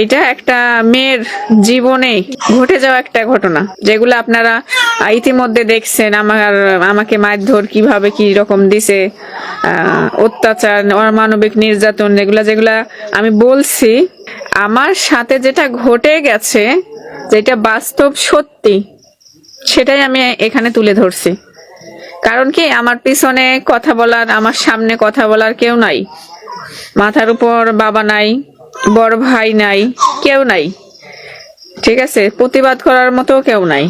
এইটা একটা মেয়ের জীবনে ঘটে যাওয়া একটা ঘটনা, যেগুলো আপনারা ইতিমধ্যে দেখছেন, আমার, আমাকে মারধর কীভাবে, কি রকম দিছে অত্যাচার, অমানবিক নির্যাতন, এগুলা যেগুলা আমি বলছি, আমার সাথে যেটা ঘটে গেছে, যেটা বাস্তব সত্যি, সেটাই আমি এখানে তুলে ধরছি। কারণ কি, আমার পিছনে কথা বলার, আমার সামনে কথা বলার কেউ নাই, মাথার উপর বাবা নাই বড় ভাই নাই, কেউ নাই। ঠিক আছে, প্রতিবাদ করার মতো কেউ নাই।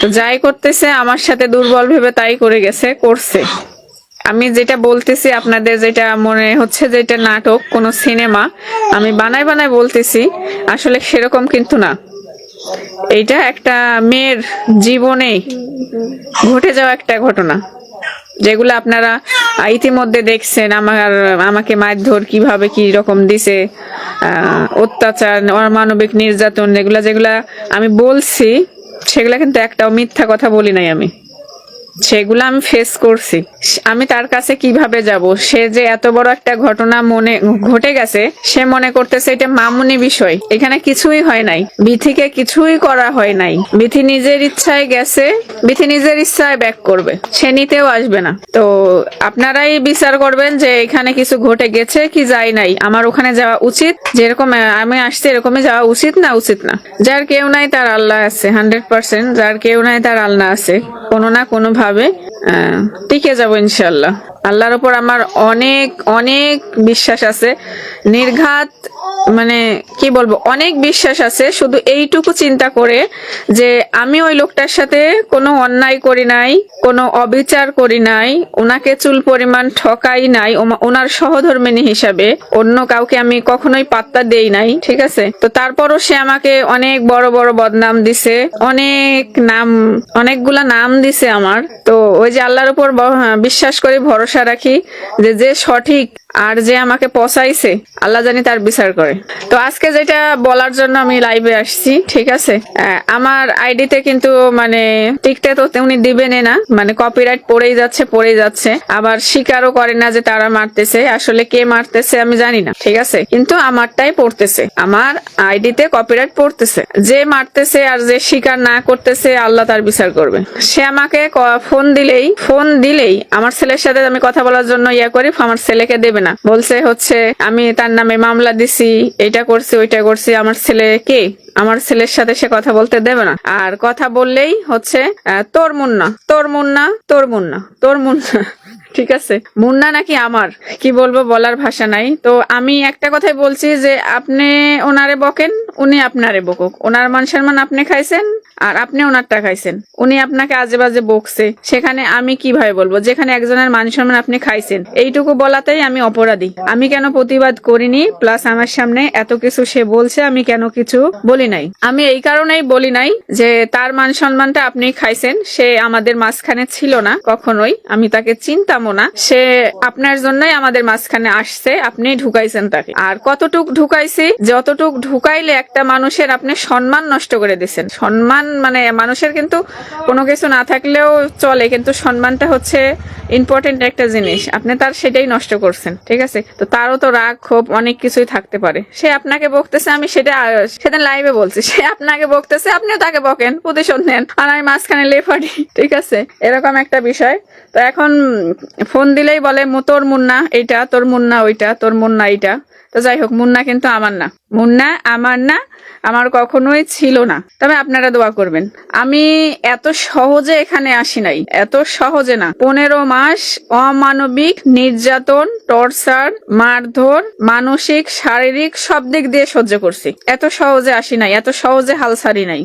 তো যাই করতেছে, আমার সাথে দুর্বল ভেবে তাই করে গেছে, করছে। আমি যেটা বলতেছি, আপনাদের যেটা মনে হচ্ছে যে এটা নাটক, কোনো সিনেমা, আমি বানাই বানাই বলতেছি, আসলে সেরকম কিন্তু না। এইটা একটা মেয়ের জীবনে ঘটে যাওয়া একটা ঘটনা। যেগুলো আপনারা ইতিমধ্যে দেখছেন, আমার, আমাকে মারধর কীভাবে, কি রকম দিছে অত্যাচার, অমানবিক নির্যাতন এগুলা যেগুলা আমি বলছি, সেগুলা কিন্তু একটাও মিথ্যা কথা বলি নাই আমি। সেগুলো আমি ফেস করছি। আমি তার কাছে কীভাবে যাব? সে যে এত বড় একটা ঘটনা মনে, ঘটে গেছে, সে মনে করতেছে এটা মামুনি বিষয়। এখানে কিছুই হয় নাই। বিথিকে কিছুই করা হয় নাই। বিথি নিজের ইচ্ছায় গেছে, বিথি নিজের ইচ্ছায় ব্যাক করবে। সে নিতেও আসবে না। তো আপনারাই বিচার করবেন যে এখানে কিছু ঘটে গেছে কি যায় নাই। আমার ওখানে যাওয়া উচিত। যেরকম আমি আসছি এরকমই যাওয়া উচিত না উচিত না। যার কেউ নাই তার আল্লাহ আছে হান্ড্রেড পার্সেন্ট যার কেউ নাই তার আল্লাহ আছে। কোনো না কোনো ভাবে আহ, টিকে যাব ইনশাল্লাহ। আল্লাহর উপর আমার অনেক অনেক বিশ্বাস আছে। নির্ঘাত মানে কি বলব অনেক বিশ্বাস আছে শুধু এইটুকু চিন্তা করে যে আমি ওই লোকটার সাথে কোনো অন্যায় করি নাই কোনো অবিচার করি নাই ওনাকে চুল পরিমাণ ঠকাই নাই ওনার সহধর্মিনী হিসাবে অন্য কাউকে আমি কখনোই পাত্তা দেই নাই ঠিক আছে? তো তারপরও সে আমাকে অনেক বড় বড় বদনাম দিছে অনেক নাম অনেকগুলা নাম দিছে আমার। তো ওই যে আল্লাহর উপর হ্যাঁ, বিশ্বাস করে ভরসা রাখি যে যে সঠিক আর যে আমাকে পচাইছে আল্লাহ জানি তার বিচার করে। তো আজকে যেটা বলার জন্য আমি লাইভে আসছি, ঠিক আছে? আমার আইডিতে কিন্তু মানে টিকতে তো উনি দিবেন না। মানে কপিরাইট পড়েই যাচ্ছে পড়েই যাচ্ছে। আবার স্বীকারও করে না যে তারা মারতেছে। আসলে কে মারতেছে আমি জানি না, ঠিক আছে? কিন্তু আমারটাই পড়তেছে। আমার আইডিতে কপিরাইট পড়তেছে। যে মারতেছে আর যে স্বীকার না করতেছে, আল্লাহ তার বিচার করবে। সে আমাকে ফোন দিলেই ফোন দিলেই আমার ছেলের সাথে আমি কথা বলার জন্য ইয়া করি, আমার ছেলেকে দেবে না। বলছে হচ্ছে, আমি তার নামে মামলা দিছি এটা করছি, ওইটা করছি, আমার ছেলে কে? আমার ছেলের সাথে সে কথা বলতে দেবে না। আর কথা বললেই হচ্ছে তোর মুন্না তোর মুন্না তোর মুন্না তোর মুন্না। ঠিক আছে? মুন্না নাকি আমার? কি বলব, বলার ভাষা নাই। তো আমি একটা কথাই বলছি যে, আপনি ওনারে বকেন উনি আপনারে বকুক। ওনার মান সম্মান আপনি খাইছেন আর আপনি ওনারটা খাইছেন। উনি আপনাকে আজে বাজে বকছে। সেখানে আমি কীভাবে বলব? যেখানে একজনের মান সম্মান আপনি খাইছেন। এইটুকু বলাতেই আমি অপরাধী। আমি কেন প্রতিবাদ করিনি? প্লাস আমার সামনে এত কিছু সে বলছে, আমি কেন কিছু বলি নাই? আমি এই কারণেই বলি নাই যে তার মান সম্মানটা আপনি খাইছেন। সে আমাদের মাঝখানে ছিল না, কখনোই। আমি তাকে চিনতামও না। সে আপনার জন্যই আমাদের মাঝখানে আসছে। আপনি ঢুকাইছেন তাকে। আর কতটুক ঢুকাইছি, যতটুক ঢুকাইলে একটা মানুষের আপনি সম্মান নষ্ট করে দিচ্ছেন সম্মান মানে মানুষের কিন্তু কোনো কিছু না থাকলেও চলে, কিন্তু সম্মানটা হচ্ছে ইম্পর্টেন্ট একটা জিনিস। আপনি তার সেটাই নষ্ট করছেন, ঠিক আছে? তো তারও তো রাগ, ক্ষোভ অনেক কিছুই থাকতে পারে। সে আপনাকে বকতেছে, আমি সেটা, সেদিন লাইভে বলছি, সে আপনাকে বকতেছে, আপনিও তাকে বকেন, প্রতিশোধ নেন, আর আমি মাঝখানে লেফারি ঠিক আছে? এরকম একটা বিষয়। তো এখন ফোন দিলেই বলে তোর মুন্না, এইটা, তোর মুন্না, ওইটা, তোর মুন্না, এইটা। তো যাই হোক, মুন্না কিন্তু আমার না। মুন্না আমার না, আমার কখনোই ছিল না। তবে আপনারা দোয়া করবেন। আমি এত সহজে এখানে আসি নাই, এত সহজে না। পনেরো মাস অমানবিক, নির্যাতন, টর্চার, মারধর, মানসিক, শারীরিক সব দিক দিয়ে সহ্য করছি। এত সহজে আসি নাই, এত সহজে হাল ছাড়ি নাই।